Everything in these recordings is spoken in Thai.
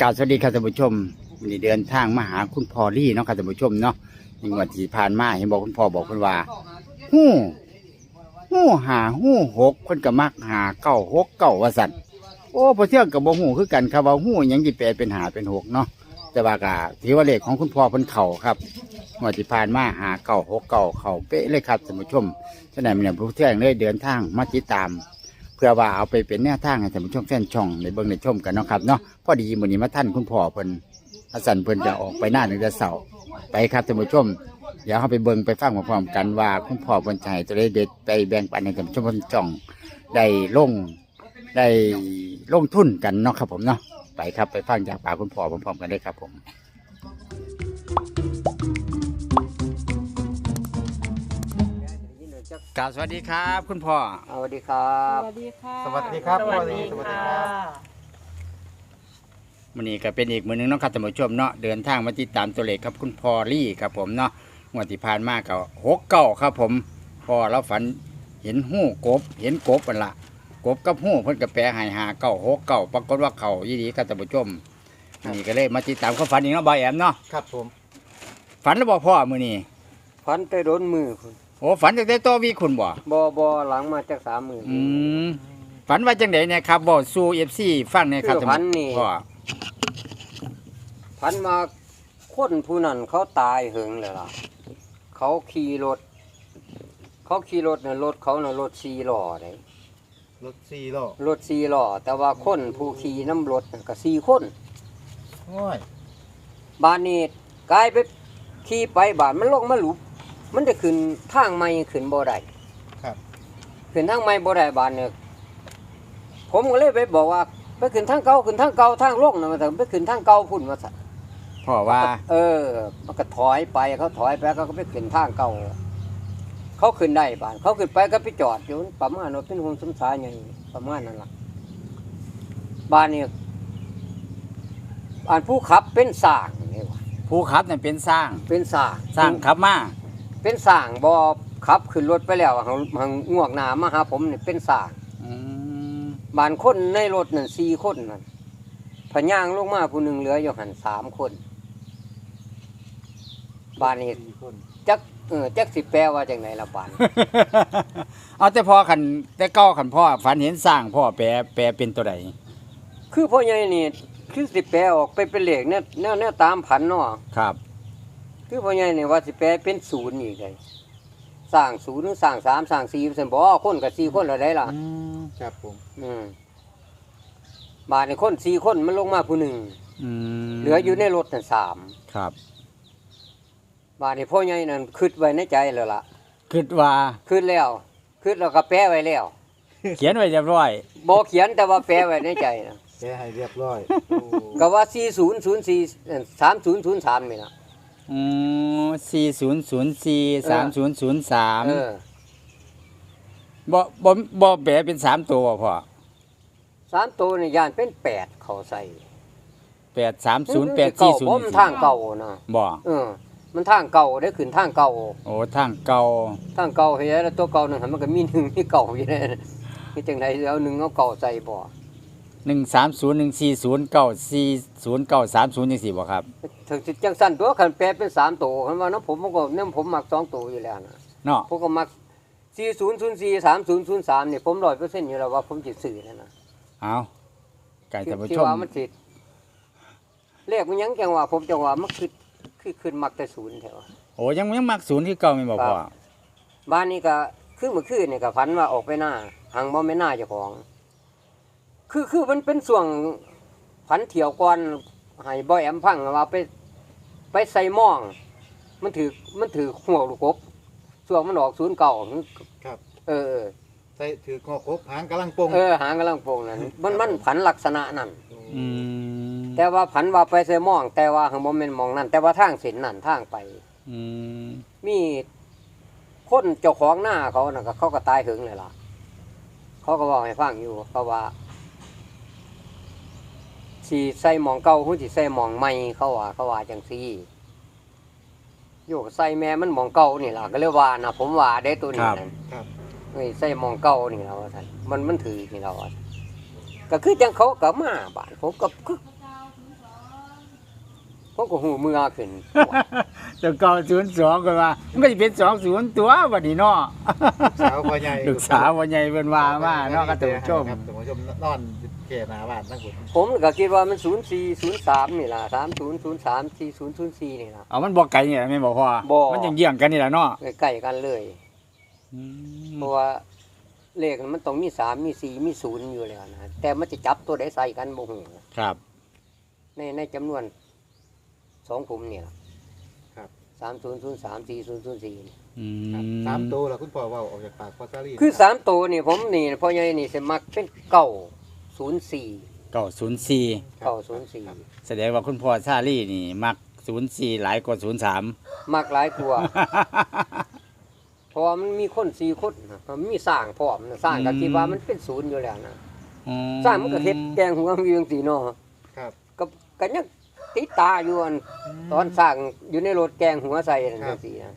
กาบสวัสดีครับท่านผู้ชมวันนี้เดินทางมาหาคุณพ่อลี่เนาะครับท่านผู้ชมเนาะในงวดที่ผ่านมาเห็นบอกคุณพ่อบอกคุณว่าหู้หู้หาหู้หกคนก็มักหาเก้าหกเก้าว่าสัตว์โอ้พอเที่ยงกับบ่หูคือกันครับว่าหู้หยังจิแปลเป็นหาเป็นหกเนาะแต่ว่ากะถือว่าเลขของคุณพ่อเพิ่นเข่าครับงวดที่ผ่านมาหาเก้าหกเก้าเข่าเป๊ะเลยครับท่านผู้ชมฉะนั้นเนี่ยผู้เที่ยงเลยเดินทางมาติดตาม เพื่อว่าเอาไปเป็นแนวทางให้ท่านผู้ชมแฟนช่องในเบิ่งในชมกันเนาะครับเนาะพอดีมื้อนี้มาท่านคุณพ่อเพิ่นอาสันเพิ่นจะออกไปหน้าหนึ่งแต่เสาร์ไปครับท่านผู้ชมเดี๋ยวเราไปเบิ่งไปฟังพร้อมๆกันว่าคุณพ่อเพิ่นจะให้ตัวเลขเด็ดไปแบ่งปันให้ท่านผู้ชมเพิ่นช่องได้ลงได้ลงทุนกันเนาะครับผมเนาะไปครับไปฟังจากปากคุณพ่อพร้อมๆกันได้ครับผม กราบสวัสดีครับ คุณพ่อ สวัสดีครับสวัสดีค่ะ สวัสดีครับสวัสดีสวัสดีค่ะครับวันนี้ก็เป็นอีกมือหนึงเนาะครับท่านผู้ชมเนาะเดินทางมาติดตามตัวเลขครับคุณพอลี่ครับผมเนาะงวดที่ผ่านมาก็หกเก้าครับผมพอเราฝันเห็นหู้กบ เห็นกบกันละกบกับหู้เพิ่นก็แปลใหายหาเก้าหกเก้าปรากฏว่าเขายี่ดีครับท่านผู้ชมวันนี้ก็เลยมาติดตามเขาฝันอีกเนาะบอยแอมเนาะครับผมฝันแล้วบอกพ่อมือนี้พันไปโดนมือคุณ โอ้ฝันจากได้ตัววีคุณบ่บอบอหลังมาจากสามหมื่นอืมฝันว่าจังไดเนี่ยครับบอกสู่เอฟซีฟังเนี่ยครับคือฝันนี่พ่อพันมาคนผู้นั้นเขาตายเหิงเลยล่ะ เขาขี่รถ เขาขี่รถเนี่ยรถเขาเนี่ยรถสี่ล้อเลยรถสี่ล้อรถสี่ล้อแต่ว่าคนผู้ขี่น้ำรถน่ะก็สี่คนโอ้ยบ้านนี้กลายไปขี่ไปบ้านมันลงมาหลุบ มันจะขึ้นทางไม่ขึ้นบ่ได้ครับ ขึ้นทางไม่บ่ได้บ้านเนี่ยผมก็เลยไปบอกว่า ไปขึ้นทางเก่าขึ้นทางเก่าทางลงนะมาถึงไปขึ้นทางเก่าพุ่นมาซะพ่อว่า เออ มันก็ถอยไปเขาถอยไปเขาก็ไปขึ้นทางเก่า เขาขึ้นได้บ้าน เขาขึ้นไปก็ไปจอดอยู่ประมาณว่าเป็นหงสมสายอย่างนี้ประมาณนั้นล่ะบ้านเนี่ยบ้านผู้ขับเป็นสร้างนี่ว่ะผู้ขับเนี่ยเป็นสร้างเป็นสร้างสร้างขับมา เป็นสร้างบอขับขึ้นรถไปแล้วหังหังงวกหนามาหาผมนี่เป็นสร้างอืมบานคนในรถนั่นสี่คนนั่นพะย่างลงมาผู้หนึ่งเหลืออยู่หันสามคน บานนี้สี่คนจักเออจักสิแปลว่าจังไหนละบาน เอาแต่พ่อขันแต่เก้าขันพ่อฝันเห็นสร้างพ่อแปลแปลเป็นตัวใดคือพ่อใหญ่นี่คือสิแปลออกไปเป็นเลขเนี่ยแนวแนวตามผันเนาะครับ คือพ่อใหญ่นี่ว่าสิแปลเป็นศูนย์อีกเลยสร้างศูนย์หรือสร้างสามสร้างสี่เปอร์เซ็นต์บ่คนกับสี่คนละได้ล่ะครับผมอืมบาทในคนสี่คนมันลงมาผู้หนึ่งอืมเหลืออยู่ในรถนั่นสามครับบาทในพ่อใหญ่นั่นคิดไว้ในใจแล้วล่ะคิดว่าคิดแล้วคิดแล้วก็แปะไว้แล้วเขียนไว้เรียบร้อยบอเขียนแต่ว่าแปะไว้ในใจนะแกให้เรียบร้อยก็ว่าสี่ศูนย์ศูนย์สี่สามศูนย์ศูนย์สามนี่นะ อืมสี่ศูนย์ศูนย์สี่สามศูนย์ศูนย์สามเออบ่บ่บ่แปลเป็นสามตัวบ่พ่อสามตัวนี่ยานเป็นแปดเขาใส่แปดสามศูนย์แปดสี่ศูนเก่าย์ผมทางเก่านะบ่เออ มันทางเก่าได้ขึ้นทางเก่า โอ้ทางเก่าทางเก่าเฮ้ยแล้วตัวเก่านั่นมันก็มีหนึ่งมีเก่าอยู่นั่นคือจังไดเอาหนึ่งเอาเก่าใส่บ่ หนึ่งสามศูนย์หนึ่งสี่ศูนย์เก้าสี่ศูนย์เก้าสามศูนย์ยังสี่บ่ครับถึงสิจังสั้นตัวคันแปลเป็นสามตัวคันว่าน้ำผมมันก็เนี่ยผมมักสองตัวอยู่แล้วนะเนาะผมก็มักสี่ศูนย์ศูนย์สี่สามศูนย์ศูนย์สามนี่ผมร้อยเปอร์เซ็นต์อยู่แล้วว่าผมจิตสื่อนั่นนะเอาไก่ที่ท่านผู้ที่ชมว่ามันสิเลขมันยังจังว่าผมจังว่ามันคือคือขึ้นมักแต่ศูนย์แถวโอ้ยังยังมักศูนย์ที่เก่าไม่นบอกครับพ่อบ้านนี้ก็คือเมื่อคืนนี่ก็ฝันว่าออกไปหน้าหังบ่แม่นหน้าเจ้าของ คือคือมันเป็นส่วงฝันเที่ยวก่อนให้บ่อยแอมพังว่าไปไปใส่หม่อง มันถือมันถือหัวลูกกบส่วงมันออกศูนย์เก่าครับ เออเออใส่ถือกงอกบหางกำลังปงเออหางกำลังโป่งนั่นมันมันผันลักษณะนั่นอืมแต่ว่าผันว่าไปใส่หม่อง แต่ว่าหังบ่แม่นหมองนั่นแต่ว่าทางเส้นนั่นทางไป อืมมีคนเจ้าของหน้าเขาน่ะก็เขาก็ตายหึงเลยล่ะ เขาก็บอกให้ฟังอยู่ เขาว่า สีใส่หมองเก่าหุ่นสีใส่หมองใหม่เขาว่าเขาว่าจังซี่โยกใส่แม่มันหมองเก่านี่ล่ะก็เลยว่านะผมว่าได้ตัวนี้นั่นครับ เฮ้ยใส่หมองเก่านี่แล้วว่าท่านมันมันถือนี่แล้วว่าก็คือจังเขาก็มาบ้านผมก็คือผมก็หูมือขึ้นตัวเก่าศูนย์สองก็ว่า มันก็จะเป็นสองศูนย์ตัววันนี้เนาะสาวพ่อใหญ่ลูกสาววันใหญ่เป็นว่ามาเนาะก็ท่านผู้ชมครับท่านผู้ชมนอน แก่หน้าบ้านทั้งหมดผมก็คิดว่ามัน04 03นี่ล่ะ30 03 40 04นี่ล่ะ เอามันบอกไกลนี่แหละแม่นบอกพ่อบ่ มันยังเยี่ยงๆกันนี่แหละเนาะใกล้ๆกันเลยเพราะว่าเลขมันต้องมีสามมีสี่มีศูนย์อยู่แล้วนะแต่มันจะจับตัวใดใส่กันบ่ฮู้ครับ ในในจำนวนสองกลุ่มเนี่ยครับสามศูนย์ศูนย์สามสี่ศูนย์ศูนย์สี่อืครับมสามตัวแล้วคุณพ่อเว่าออกจากปากพ่อซารีคือสามตัวนี่ผมนี่พ่อใหญ่นี่สมักเป็นเก้า ศูนย์สี่เก้าศูนย์สี่เก้าศูนย์สี่แสดงว่าคุณพ่อชาลี่นี่ มักศูนย์สี่หลายกว่าศูนย์สามมักหลายกว่าเพราะว่ามันมีคนสี่คนนะมันมีสร้างพร้อมนะสร้างก็คิดว่ามันเป็นศูนย์อยู่แล้วนะสร้างมันก็เฮ็ดแกงหัวมีจังสีเนาะครับก็ก็ยังติดตาอยู่อันตอนสร้างอยู่ในรถแกงหัวใส่นั่นครัจับงซี่นะ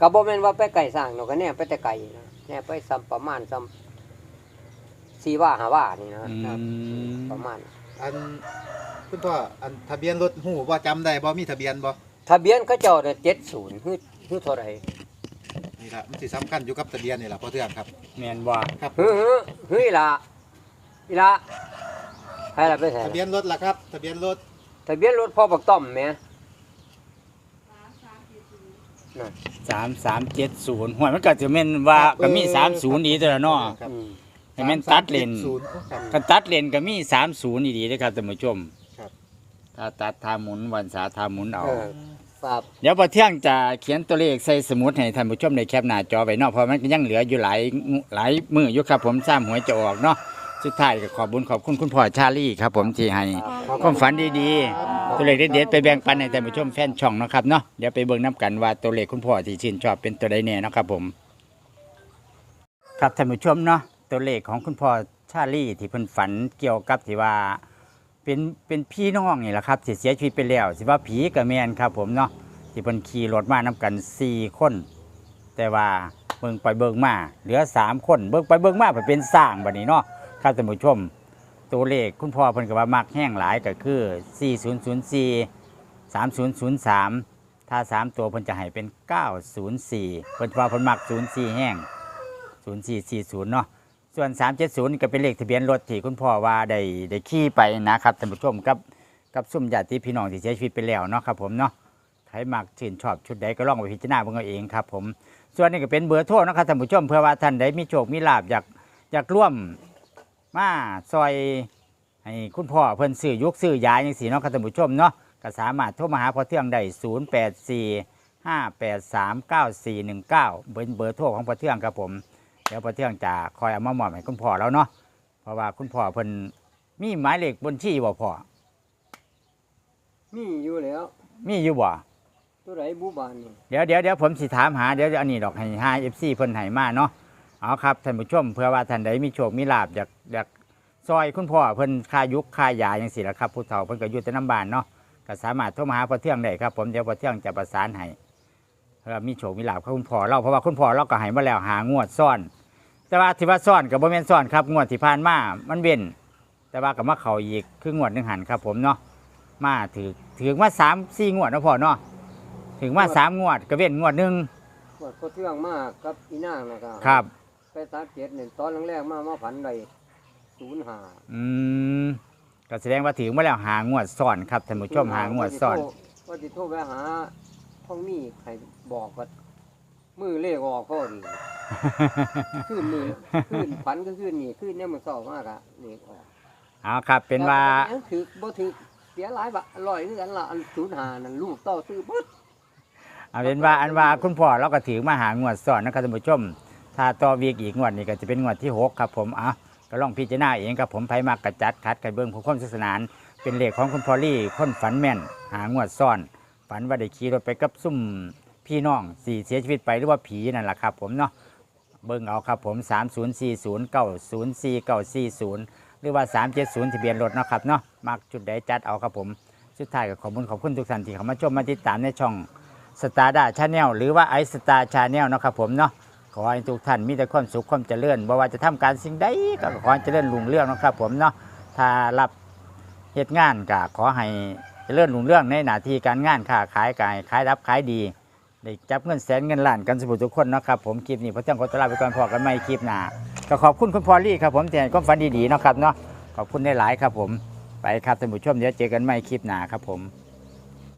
ก็บ่แม่นว่าไปไก่สร้างเนาะก็แน่ไปแต่ไก่นะแน่ไปซ้ำประมาณซ้ำ สี่ว่าหาว่านี่นะอืมประมาณ อันคุณพ่ออันทะเบียนรถหูบ่จำได้บ่มีทะเบียนบ่ทะเบียนเขาเจ้าน่ะ70ฮือฮือเท่าไหร่นี่ละมันสิสำคัญอยู่กับทะเบียนนี่ล่ะพ่อเทืองครับแม่นว่าครับ ฮือฮือฮืออีหล่ะอีหล่ะให้ล่ะไปแท้ทะเบียนรถล่ะครับ ทะเบียนรถทะเบียนรถพ่อบักต้อมแหม่นั่นสามสามเจ็ดศูนย์หัวยมันก็จะแม่นว่าก็มีสามศูนย์อีกแต่ละเนาะครับอืม ให้แม่นตัดเลนสามสามจ็ศูย์โอ้ครับ กันตัดเลนก็มีสามศูนย์ดีๆนะครับท่านผู้ชมครับ ถ้าตัดทาหมุนวันสาทาหมุนเอา เออครับเดี๋ยวพอเที่ยงจะเขียนตัวเลขใส่สมุดให้ท่านผู้ชมในแคปหน้าจอไว้เนาะเพราะมันก็ยังเหลืออยู่หลายหลายมืออยู่ครับผมซ้ำหวยจะออกเนาะสุดท้ายก็ขอบบุญขอบคุณคุณพ่อชาลี่ครับผมที่ให้ครับความฝันดีๆ ตัวเลขเด็ดๆไปแบ่งปันให้ท่านผู้ชมแฟนช่องเนาะครับเนาะเดี๋ยวไปเบิ่งน้กันว่าตัวเลขคุณพ่อที่ชื่นชอบเป็นตัวใดแน่เนาะครับผม ครับท่านผู้ชมเนาะ ตัวเลขของคุณพ่อชาลี่ที่เพิ่นฝันเกี่ยวกับที่ว่าเป็นเป็นพี่น้องนี่แหละครับที่เสียชีวิตไปแล้วสิว่าผีกับแมนครับผมเนาะที่เพิ่นขี่รถมานํกันสี่คน แต่ว่าเบิ่งไปเบิ่งมาเหลือสามคน เบิ่งไปเบิ่งมาไปเป็นสร้างบัดนี้เนาะครับท่านผู้ชม ตัวเลขคุณพ่อเพิ่นก็ว่ามักแห้งหลายก็คือ 4004 3003 ถ้า 3 ตัวเพิ่นจะให้เป็น 904เพิ่นว่าเพิ่นมัก04แห้ง0440เนาะ ส่วน 370 ก็เป็นเลขทะเบียนรถที่คุณพ่อว่าได้ได้ขี่ไปนะครับท่านผู้ชมกับกับซุ่มญาติพี่น้องที่เสียชีวิตไปแล้วเนาะครับผมเนาะใครมักชื่นชอบชุดใดก็ลองไปพิจารณาเบิ่งเอาเองครับผมส่วนนี้ก็เป็นเบอร์โทรนะครับท่านผู้ชมเพื่อว่าท่านใดมีโชคมีลาบอยากอยากร่วมมาซอยให้คุณพ่อเพิ่นซื้อยุกซื้อยาอย่างสีเนาะครับท่านผู้ชมเนาะก็สามารถโทรมาหาพอเทืองได้0 8 4 5 8 3 9 4 1 9เป็นเบอร์โทรของพอเทืองครับผม ดี๋ยวพ่อเทืองจะคอยเอามามอบให้คุณพ่อแล้วเนาะเพราะว่าคุณพ่อเพิ่นมีหมายเลขบัญชีบ่พ่อมีอยู่แล้ว มีอยู่บ่ตัวไหนบูบานนี่เดี๋ยวเดี๋ยวเดี๋ยวผมสิถามหาเดี๋ยวอันนี้ดอกให้ห้าเอฟซีเพิ่นให้มาเนาะเอาครับท่านผู้ชมเพื่อว่าท่านใดมีโชคมีลาบอยากอยากซอยคุณพ่อเพิ่นค่ายุกค่ายาอย่างสิละครับผู้เฒ่าเพิ่นก็อยู่แต่น้ำบ้านเนาะก็สามารถโทรมาหาพ่อเที่ยงได้ครับผมเดี๋ยวพ่อเที่ยงจะประสานให้เพื่อมีโชคมีลาบกับคุณพ่อเราเพราะว่าคุณพ่อเราก็ให้มาแล้วหางวดซ่อน แต่ว่าที่ว่าซ่อนกับบ่แม่นซ่อนครับงวดที่ผ่านมา มันเว้น แต่ว่ากับมาเขาอีกคืองวดหนึงหันครับ ผมเนาะ มาถือถือมาสามสี่งวดเนาะพ่อเนาะถึงมาสามงวดก็เว้นงวดหนึ่งกดพอเทื่องมากกับอีนางนะครับครับ ไปตัดเจ็ดเนี่ยตอนแรกๆมามาผันใดศูนย์หาอืมก็แสดงว่าถือมาแล้วหางวดซ่อนครับท่านผู้ชมหางวดซ่อน ว่าติโทรไปหาห้องนี้ใครบอกว่า มือเลขออกก็ดี ขึ้นนี่ขึ้นฝันก็ขึ้นนี่ขึ้นเนี่ยมันเศร้ามากอะเลขออกเอาครับเป็นว่า แต่ยังถือบ่ถือเสียหลายบาทลอยคือกันละอันศูนย์หานั่นลูกเต้าซื้อปึ๊ด เอาเป็นว่าอันว่าคุณพ่อเราก็ถือมาหางวดซ่อนนะครับท่านผู้ชม ถ้าต่อวีกอีกงวดนี้ก็จะเป็นงวดที่หกครับผมเอาก็ลองพิจารณาเองครับผมไผมากกระจัดคัดไก่เบิ้งผู้ความสนุกสนาน เป็นเลขของคุณพอลลี่คนฝันแม่น หางวดซ่อน ฝันว่าได้ขี่รถไปกับซุ่ม พี่น้องสี่เสียชีวิตไปหรือว่าผีนั่นแหละครับผมเนาะเบิ้งเอาครับผม 3040 904 940 หรือว่า 370ทะเบียนรถเนาะครับเนาะมักจุดใดจัดเอาครับผม สุดท้ายก็ขอบคุณขอบคุณทุกท่านที่เข้ามาชมมาติดตามในช่องสตาร์ดาชาแนลหรือว่าไอสตาร์ชาแนลนาะครับผมเนาะขอให้ทุกท่านมีแต่ความสุขความเจริญบ่ว่าจะทำการสิ่งใดก็ขอให้เจริญรุ่งเรืองเนาะครับผมเนาะถ้ารับเหตุงานก็ขอให้เจริญรุ่งเรื่องในหน้าที่การงานค้าขายกายขายรับขายดี ได้จับเงินแสนเงินล้านกันสมุทุกคนเนาะครับผมคลิปนี้พระเจ้าขอตลาไปก่อนพอกันไม่คลิปหน้าก็ขอบคุณคุณพอลลี่ครับผมที่ให้ความฝันดีๆเนาะครับเนาะขอบคุณได้หลายครับผมไปครับท่านผู้ชมเดี๋ยวเจอกันใหม่คลิปหน้าครับผม